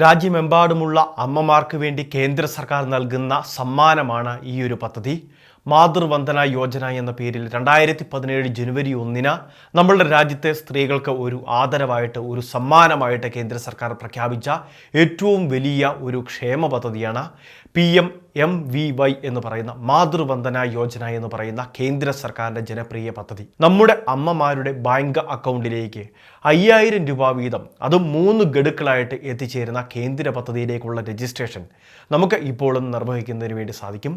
രാജ്യമെമ്പാടുമുള്ള അമ്മമാർക്ക് വേണ്ടി കേന്ദ്ര സർക്കാർ നൽകുന്ന സമ്മാനമാണ് ഈ ഒരു പദ്ധതി. മാതൃവന്ദന യോജന എന്ന പേരിൽ രണ്ടായിരത്തി പതിനേഴ് ജനുവരി ഒന്നിന് നമ്മളുടെ രാജ്യത്തെ സ്ത്രീകൾക്ക് ഒരു ആദരവായിട്ട് ഒരു സമ്മാനമായിട്ട് കേന്ദ്ര സർക്കാർ പ്രഖ്യാപിച്ച ഏറ്റവും വലിയ ഒരു ക്ഷേമ പദ്ധതിയാണ് P M M V Y എന്ന് പറയുന്ന മാതൃവന്ദന യോജന എന്ന് പറയുന്ന കേന്ദ്ര സർക്കാരിന്റെ ജനപ്രിയ പദ്ധതി. നമ്മുടെ അമ്മമാരുടെ ബാങ്ക് അക്കൗണ്ടിലേക്ക് അയ്യായിരം രൂപ വീതം അത് മൂന്ന് ഗഡുക്കളായിട്ട് എത്തിച്ചേരുന്ന കേന്ദ്ര പദ്ധതിയിലേക്കുള്ള രജിസ്ട്രേഷൻ നമുക്ക് ഇപ്പോഴും നിർവഹിക്കുന്നതിന് വേണ്ടി സാധിക്കും.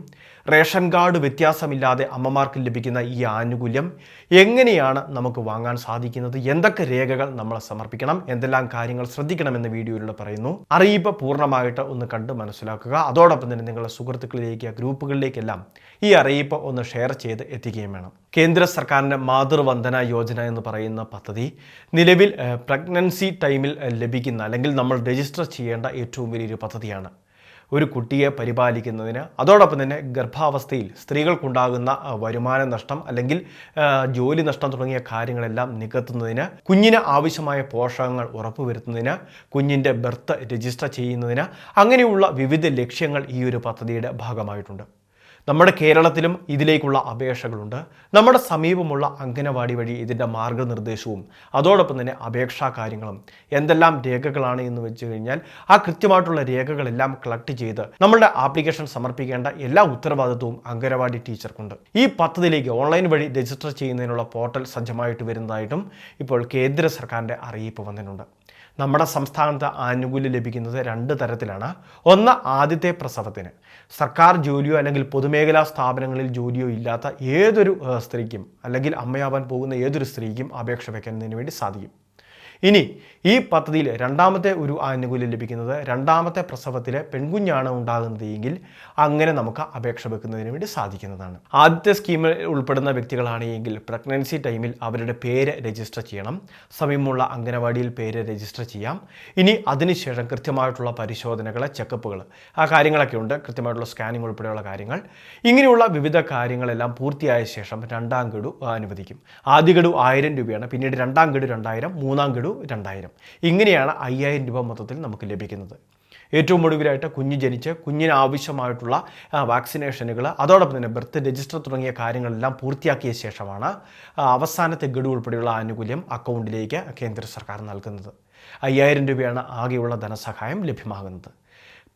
റേഷൻ കാർഡ് വ്യത്യാസമില്ലാതെ അമ്മമാർക്ക് ലഭിക്കുന്ന ഈ ആനുകൂല്യം എങ്ങനെയാണ് നമുക്ക് വാങ്ങാൻ സാധിക്കുന്നത്? എന്തൊക്കെ രേഖകൾ നമ്മൾ സമർപ്പിക്കണം? എന്തെല്ലാം കാര്യങ്ങൾ ശ്രദ്ധിക്കണമെന്ന് വീഡിയോയിലൂടെ പറയുന്നു. അറിയിപ്പ് പൂർണമായിട്ട് ഒന്ന് കണ്ട് മനസ്സിലാക്കുക. അതോടൊപ്പം തന്നെ നിങ്ങളുടെ സുഹൃത്തുക്കളിലേക്ക് ഗ്രൂപ്പുകളിലേക്കെല്ലാം ഈ അറിയിപ്പ് ഒന്ന് ഷെയർ ചെയ്ത് എത്തിക്കുകയും വേണം. കേന്ദ്ര സർക്കാരിന്റെ മാതൃവന്ദന യോജന എന്ന് പറയുന്ന പദ്ധതി നിലവിൽ പ്രഗ്നൻസി ടൈമിൽ ലഭിക്കുന്ന അല്ലെങ്കിൽ നമ്മൾ രജിസ്റ്റർ ചെയ്യേണ്ട ഏറ്റവും വലിയൊരു പദ്ധതിയാണ് ഒരു കുട്ടിയെ പരിപാലിക്കുന്നതിന്. അതോടൊപ്പം തന്നെ ഗർഭാവസ്ഥയിൽ സ്ത്രീകൾക്കുണ്ടാകുന്ന വരുമാന നഷ്ടം അല്ലെങ്കിൽ ജോലി നഷ്ടം തുടങ്ങിയ കാര്യങ്ങളെല്ലാം നികത്തുന്നതിന് കുഞ്ഞിന് ആവശ്യമായ പോഷകങ്ങൾ ഉറപ്പുവരുത്തുന്നതിന് കുഞ്ഞിന്റെ ബർത്ത് രജിസ്റ്റർ ചെയ്യുന്നതിന് അങ്ങനെയുള്ള വിവിധ ലക്ഷ്യങ്ങൾ ഈ ഒരു പദ്ധതിയുടെ ഭാഗമായിട്ടുണ്ട്. നമ്മുടെ കേരളത്തിലും ഇതിലേക്കുള്ള അപേക്ഷകളുണ്ട്. നമ്മുടെ സമീപമുള്ള അംഗനവാടി വഴി ഇതിന്റെ മാർഗനിർദ്ദേശവും അതോടൊപ്പം തന്നെ അപേക്ഷാ കാര്യങ്ങളും എന്തെല്ലാം രേഖകളാണ് എന്ന് വെച്ച് കഴിഞ്ഞാൽ ആ കൃത്യമായിട്ടുള്ള രേഖകളെല്ലാം കളക്ട് ചെയ്ത് നമ്മളുടെ ആപ്ലിക്കേഷൻ സമർപ്പിക്കേണ്ട എല്ലാ ഉത്തരവാദിത്വവും അംഗനവാടി ടീച്ചർക്കുണ്ട്. ഈ പദ്ധതിയിലേക്ക് ഓൺലൈൻ വഴി രജിസ്റ്റർ ചെയ്യുന്നതിനുള്ള പോർട്ടൽ സജ്ജമായിട്ട് വരുന്നതായിട്ടും ഇപ്പോൾ കേന്ദ്ര സർക്കാരിന്റെ അറിയിപ്പ് വന്നിട്ടുണ്ട്. നമ്മുടെ സംസ്ഥാനത്ത് ആനുകൂല്യം ലഭിക്കുന്നത് രണ്ട് തരത്തിലാണ്. ഒന്ന് ആദ്യത്തെ പ്രസവത്തിന്. സർക്കാർ ജോലിയോ അല്ലെങ്കിൽ പൊതുമേഖലാ സ്ഥാപനങ്ങളിൽ ജോലിയോ ഇല്ലാത്ത ഏതൊരു സ്ത്രീക്കും അല്ലെങ്കിൽ അമ്മയാവാൻ പോകുന്ന ഏതൊരു സ്ത്രീക്കും അപേക്ഷ വയ്ക്കുന്നതിന് വേണ്ടി സാധിക്കും. ഇനി ഈ പദ്ധതിയിൽ രണ്ടാമത്തെ ഒരു ആനുകൂല്യം ലഭിക്കുന്നത് രണ്ടാമത്തെ പ്രസവത്തിലെ പെൺകുഞ്ഞാണ് ഉണ്ടാകുന്നത് എങ്കിൽ അങ്ങനെ നമുക്ക് അപേക്ഷ വെക്കുന്നതിന് വേണ്ടി സാധിക്കുന്നതാണ്. ആദ്യത്തെ സ്കീമിൽ ഉൾപ്പെടുന്ന വ്യക്തികളാണ് എങ്കിൽ പ്രഗ്നൻസി ടൈമിൽ അവരുടെ പേര് രജിസ്റ്റർ ചെയ്യണം. സമീപമുള്ള അംഗനവാടിയിൽ പേര് രജിസ്റ്റർ ചെയ്യാം. ഇനി അതിനുശേഷം കൃത്യമായിട്ടുള്ള പരിശോധനകൾ ചെക്കപ്പുകൾ ആ കാര്യങ്ങളൊക്കെ ഉണ്ട് കൃത്യമായിട്ടുള്ള സ്കാനിങ് ഉൾപ്പെടെയുള്ള കാര്യങ്ങൾ. ഇങ്ങനെയുള്ള വിവിധ കാര്യങ്ങളെല്ലാം പൂർത്തിയായ ശേഷം രണ്ടാം ഗഡു അനുവദിക്കും. ആദ്യ ഗഡു ആയിരം രൂപയാണ്. പിന്നീട് രണ്ടാം ഗഡു രണ്ടായിരം മൂന്നാം ഗഡു രണ്ടായിരം. ഇങ്ങനെയാണ് അയ്യായിരം രൂപ മൊത്തത്തിൽ നമുക്ക് ലഭിക്കുന്നത്. ഏറ്റവും ഒടുവിലായിട്ട് കുഞ്ഞ് ജനിച്ച് കുഞ്ഞിന് ആവശ്യമായിട്ടുള്ള വാക്സിനേഷനുകൾ അതോടൊപ്പം തന്നെ ബർത്ത് രജിസ്റ്റർ തുടങ്ങിയ കാര്യങ്ങളെല്ലാം പൂർത്തിയാക്കിയ ശേഷമാണ് അവസാനത്തെ ഗഡു ഉൾപ്പെടെയുള്ള ആനുകൂല്യം അക്കൗണ്ടിലേക്ക് കേന്ദ്ര സർക്കാർ നൽകുന്നത്. അയ്യായിരം രൂപയാണ് ആകെയുള്ള ധനസഹായം ലഭ്യമാകുന്നത്.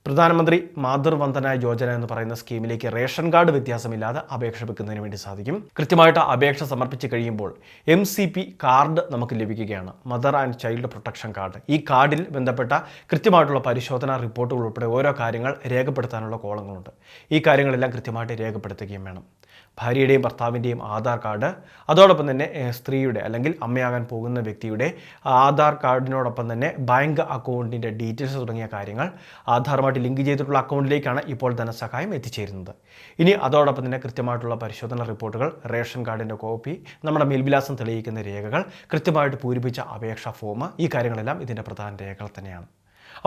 പ്രധാനമന്ത്രി മാതൃവന്ദന യോജന എന്ന് പറയുന്ന സ്കീമിലേക്ക് റേഷൻ കാർഡ് വ്യത്യാസമില്ലാതെ അപേക്ഷ വെക്കുന്നതിന് വേണ്ടി സാധിക്കും. കൃത്യമായിട്ട് അപേക്ഷ സമർപ്പിച്ച് കഴിയുമ്പോൾ എം സി പി കാർഡ് നമുക്ക് ലഭിക്കുകയാണ്. Mother and child protection card ഈ കാർഡിൽ ബന്ധപ്പെട്ട കൃത്യമായിട്ടുള്ള പരിശോധനാ റിപ്പോർട്ടുകൾ ഉൾപ്പെടെ ഓരോ കാര്യങ്ങൾ രേഖപ്പെടുത്താനുള്ള കോളങ്ങളുണ്ട്. ഈ കാര്യങ്ങളെല്ലാം കൃത്യമായിട്ട് രേഖപ്പെടുത്തുകയും വേണം. ഭാര്യയുടെയും ഭർത്താവിന്റെയും ആധാർ കാർഡ് അതോടൊപ്പം തന്നെ സ്ത്രീയുടെ അല്ലെങ്കിൽ അമ്മയാകാൻ പോകുന്ന വ്യക്തിയുടെ ആധാർ കാർഡിനോടൊപ്പം തന്നെ ബാങ്ക് അക്കൗണ്ടിന്റെ ഡീറ്റെയിൽസ് തുടങ്ങിയ കാര്യങ്ങൾ ആധാറുമായിട്ട് ലിങ്ക് ചെയ്തിട്ടുള്ള അക്കൗണ്ടിലേക്കാണ് ഇപ്പോൾ ധനസഹായം എത്തിച്ചേരുന്നത്. ഇനി അതോടൊപ്പം തന്നെ കൃത്യമായിട്ടുള്ള പരിശോധന റിപ്പോർട്ടുകൾ റേഷൻ കാർഡിന്റെ കോപ്പി നമ്മുടെ മേൽവിലാസം തെളിയിക്കുന്ന രേഖകൾ കൃത്യമായിട്ട് പൂരിപ്പിച്ച അപേക്ഷാ ഫോം ഈ കാര്യങ്ങളെല്ലാം ഇതിന്റെ പ്രധാന രേഖകൾ തന്നെയാണ്.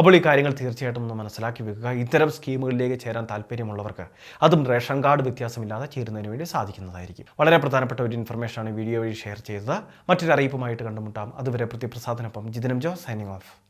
അപ്പോൾ ഈ കാര്യങ്ങൾ തീർച്ചയായിട്ടും ഒന്ന് മനസ്സിലാക്കി വെക്കുക. ഇത്തരം സ്കീമുകളിലേക്ക് ചേരാൻ താല്പര്യമുള്ളവർക്ക് അതും റേഷൻ കാർഡ് വ്യത്യാസമില്ലാതെ ചേരുന്നതിന് വേണ്ടി സാധിക്കുന്നതായിരിക്കും. വളരെ പ്രധാനപ്പെട്ട ഒരു ഇൻഫർമേഷനാണ് വീഡിയോ വഴി ഷെയർ ചെയ്തത്. മറ്റൊരു അറിയിപ്പുമായിട്ട് കണ്ടുമുട്ടാം. അതുവരെ പ്രതിപ്രസാദനൊപ്പം ജിതിനം ജോ സൈനിങ് ഓഫ്.